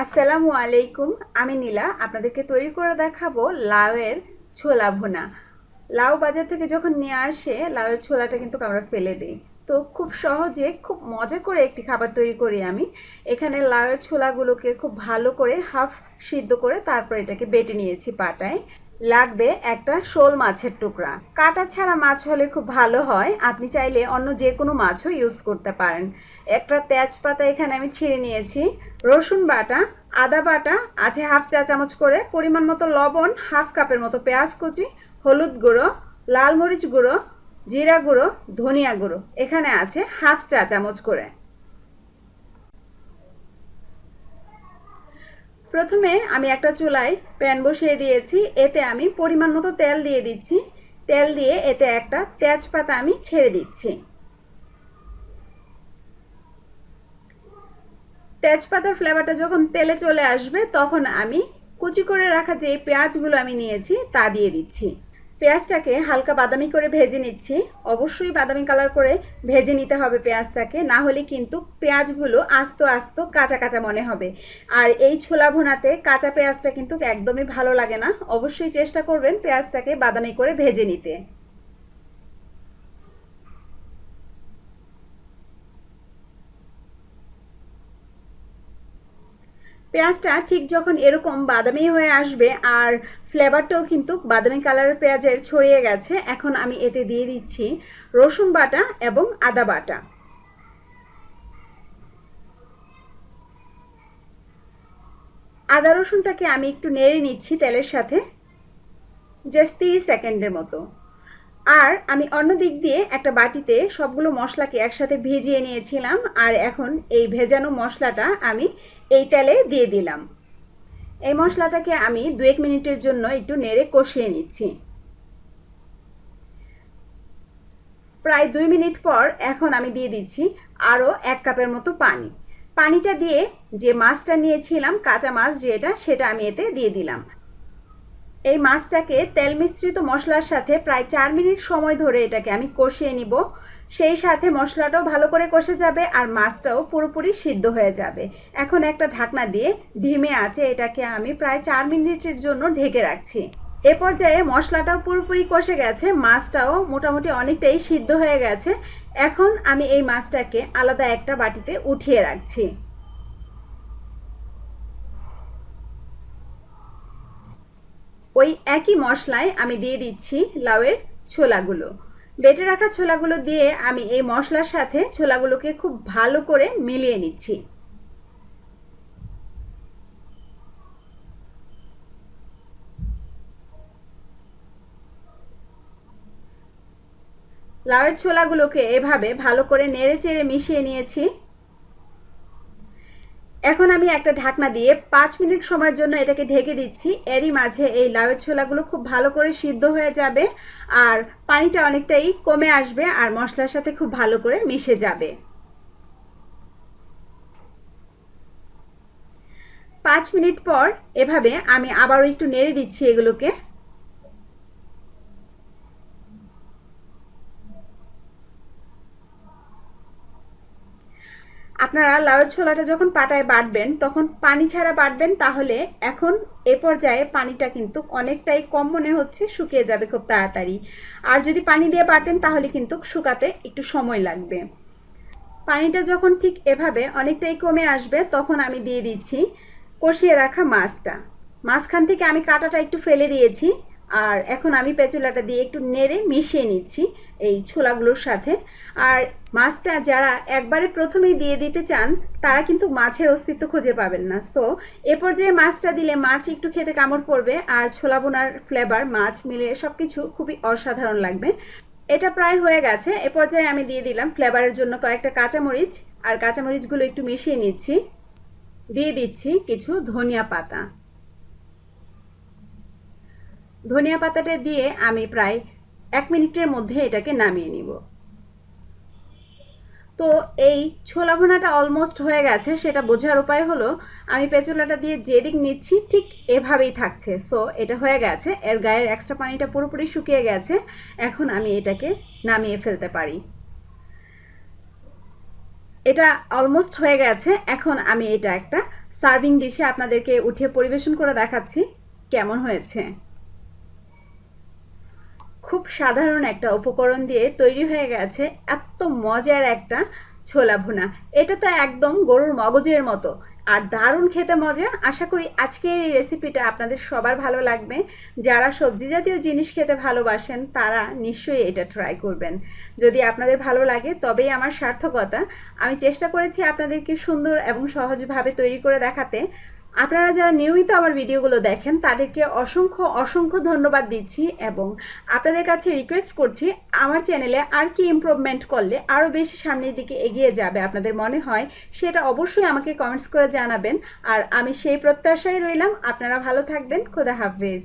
আসসালামু আলাইকুম, আমি নীলা। আপনাদেরকে তৈরি করে দেখাবো লাউয়ের ছোলা ভুনা। লাউ বাজার থেকে যখন নিয়ে আসে, লাউয়ের ছোলাটা কিন্তু আমরা ফেলে দিই। তো খুব সহজে, খুব মজা করে একটি খাবার তৈরি করি আমি। এখানে লাউয়ের ছোলাগুলোকে খুব ভালো করে হাফ সিদ্ধ করে তারপর এটাকে বেটে নিয়েছি পাটায়। লাগবে একটা শোল মাছের টুকরা। কাটা ছাড়া মাছ হলে খুব ভালো হয়। আপনি চাইলে অন্য যে কোনো মাছও ইউজ করতে পারেন। একটা তেজপাতা এখানে আমি ছিঁড়ে নিয়েছি। রসুন বাটা, আদা বাটা, আছে হাফ চা চামচ করে পরিমাণ মতো লবণ, হাফ কাপের মতো পেঁয়াজ কুচি, হলুদ গুঁড়ো, লাল মরিচ গুঁড়ো, জিরা গুঁড়ো, ধনিয়া গুঁড়ো। এখানে আছে হাফ চা চামচ করে। প্রথমে আমি একটা চুলায় প্যান বসিয়ে দিয়েছি, এতে আমি পরিমাণ মতো তেল দিয়ে দিচ্ছি। তেল দিয়ে এতে একটা তেজপাতা আমি ছেড়ে দিচ্ছি। তেজপাতার ফ্লেভারটা যখন তেলে চলে আসবে, তখন আমি কুচি করে রাখা যে পেঁয়াজগুলো আমি নিয়েছি, তা দিয়ে দিচ্ছি। পেঁয়াজটাকে হালকা বাদামি করে ভেজে নিচ্ছি। অবশ্যই বাদামি কালার করে ভেজে নিতে হবে পেঁয়াজটাকে, না হলে কিন্তু পেঁয়াজগুলো আস্ত আস্ত কাঁচা কাঁচা মনে হবে। আর এই ছোলা ভোনাতে কাঁচা পেঁয়াজটা কিন্তু একদমই ভালো লাগে না। অবশ্যই চেষ্টা করবেন পেঁয়াজটাকে বাদামি করে ভেজে নিতে। পেঁয়াজটা ঠিক যখন এরকম বাদামি হয়ে আসবে, আর ফ্লেভারটাও কিন্তু বাদামি কালারের পেঁয়াজের ছড়িয়ে গেছে, এখন আমি এতে দিয়ে দিচ্ছি রসুন বাটা এবং আদা বাটা। আদা রসুনটাকে আমি একটু নেড়ে নিচ্ছি তেলের সাথে, জাস্ট তিরিশ সেকেন্ডের মতো। আর আমি অন্য দিক দিয়ে একটা বাটিতে সবগুলো মশলাকে একসাথে ভিজিয়ে নিয়েছিলাম, আর এখন এই ভেজানো মশলাটা আমি এই তেলে দিয়ে দিলাম। এই মশলাটাকে আমি দু এক মিনিটের জন্য একটু নেড়ে কষিয়ে নিচ্ছি। প্রায় দুই মিনিট পর এখন আমি দিয়ে দিচ্ছি আরও এক কাপের মতো পানি। পানিটা দিয়ে যে মাছটা নিয়েছিলাম, কাঁচা মাছ যেটা, সেটা আমি এতে দিয়ে দিলাম। এই মাছটাকে তেল মিশ্রিত মশলার সাথে প্রায় চার মিনিট সময় ধরে এটাকে আমি কষিয়ে নিব। সেই সাথে মশলাটাও ভালো করে কষে যাবে আর মাছটাও পুরোপুরি সিদ্ধ হয়ে যাবে। এখন একটা ঢাকনা দিয়ে ধিমে আছে এটাকে আমি প্রায় চার মিনিটের জন্য ঢেকে রাখছি। এ পর্যায়ে মশলাটাও পুরোপুরি কষে গেছে, মাছটাও মোটামুটি অনেকটাই সিদ্ধ হয়ে গেছে। এখন আমি এই মাছটাকে আলাদা একটা বাটিতে উঠিয়ে রাখছি। ওই একই মশলায় আমি দিয়ে দিচ্ছি লাউয়ের ছোলাগুলো। বেটে রাখা ছোলাগুলো দিয়ে আমি এই মশলার সাথে ছোলাগুলোকে খুব ভালো করে মিলিয়ে নিচ্ছি। লাউয়ের ছোলাগুলোকে এভাবে ভালো করে নেড়ে চেড়ে মিশিয়ে নিয়েছি। এখন আমি একটা ঢাকনা দিয়ে পাঁচ মিনিট সময়ের জন্য এটাকে ঢেকে দিচ্ছি। এরই মাঝে এই লাউয়ের ছোলাগুলো খুব ভালো করে সিদ্ধ হয়ে যাবে আর পানিটা অনেকটাই কমে আসবে আর মশলার সাথে খুব ভালো করে মিশে যাবে। পাঁচ মিনিট পর এভাবে আমি আবারও একটু নেড়ে দিচ্ছি এগুলোকে। আপনারা লাউয়ের ছোলাটা যখন পাটায় বাটবেন, তখন পানি ছাড়া বাটবেন, তাহলে এখন এ পর্যায়ে পানিটা কিন্তু অনেকটাই কম মনে হচ্ছে, শুকিয়ে যাবে খুব তাড়াতাড়ি। আর যদি পানি দিয়ে বাটেন, তাহলে কিন্তু শুকাতে একটু সময় লাগবে। পানিটা যখন ঠিক এভাবে অনেকটাই কমে আসবে, তখন আমি দিয়ে দিচ্ছি কষিয়ে রাখা মাছটা। মাঝখান থেকে আমি কাঁটাটা একটু ফেলে দিয়েছি। আর এখন আমি পেঁচুলাটা দিয়ে একটু নেড়ে মিশিয়ে নিচ্ছি এই ছোলাগুলোর সাথে। আর মাছটা যারা একবারে প্রথমেই দিয়ে দিতে চান, তারা কিন্তু মাছের অস্তিত্ব খুঁজে পাবেন না। সো এ পর্যায়ে মাছটা দিলে মাছ একটু খেতে কামড় পড়বে আর ছোলা বোনার ফ্লেভার মাছ মিলে সব কিছু খুবই অসাধারণ লাগবে। এটা প্রায় হয়ে গেছে। এ পর্যায়ে আমি দিয়ে দিলাম ফ্লেভারের জন্য কয়েকটা কাঁচামরিচ। আর কাঁচামরিচগুলো একটু মিশিয়ে নিচ্ছি। দিয়ে দিচ্ছি কিছু ধনিয়া পাতা। ধনিয়া পাতাটা দিয়ে আমি প্রায় এক মিনিটের মধ্যে এটাকে নামিয়ে নিব। তো এই ছোলা ভুনাটা অলমোস্ট হয়ে গেছে, সেটা বোঝার উপায় হলো আমি পেঁচুলাটা দিয়ে যেদিক নিচ্ছি ঠিক এভাবেই থাকছে। সো এটা হয়ে গেছে, এর গায়ের এক্সট্রা পানিটা পুরোপুরি শুকিয়ে গেছে, এখন আমি এটাকে নামিয়ে ফেলতে পারি। এটা অলমোস্ট হয়ে গেছে, এখন আমি এটা একটা সার্ভিং ডিশে আপনাদেরকে উঠিয়ে পরিবেশন করে দেখাচ্ছি, কেমন হয়েছে। খুব সাধারণ একটা উপকরণ দিয়ে তৈরি হয়ে গেছে এত মজার একটা ছোলা ভুনা। এটা তো একদম গরুর মগজের মতো। আর দারুণ খেতে মজা। আশা করি আজকের এই রেসিপিটা আপনাদের সবার ভালো লাগবে। যারা সবজি জাতীয় জিনিস খেতে ভালোবাসেন, তারা নিশ্চয়ই এটা ট্রাই করবেন। যদি আপনাদের ভালো লাগে, তবেই আমার সার্থকতা। আমি চেষ্টা করেছি আপনাদেরকে সুন্দর এবং সহজভাবে তৈরি করে দেখাতে। আপনারা যারা নিয়মিত আমার ভিডিওগুলো দেখেন, তাদেরকে অসংখ্য অসংখ্য ধন্যবাদ দিচ্ছি এবং আপনাদের কাছে রিকোয়েস্ট করছি, আমার চ্যানেলে আর কি ইম্প্রুভমেন্ট করলে আরও বেশি সামনের দিকে এগিয়ে যাবে আপনাদের মনে হয়, সেটা অবশ্যই আমাকে কমেন্টস করে জানাবেন। আর আমি সেই প্রত্যাশায় রইলাম। আপনারা ভালো থাকবেন। খোদা হাফেজ।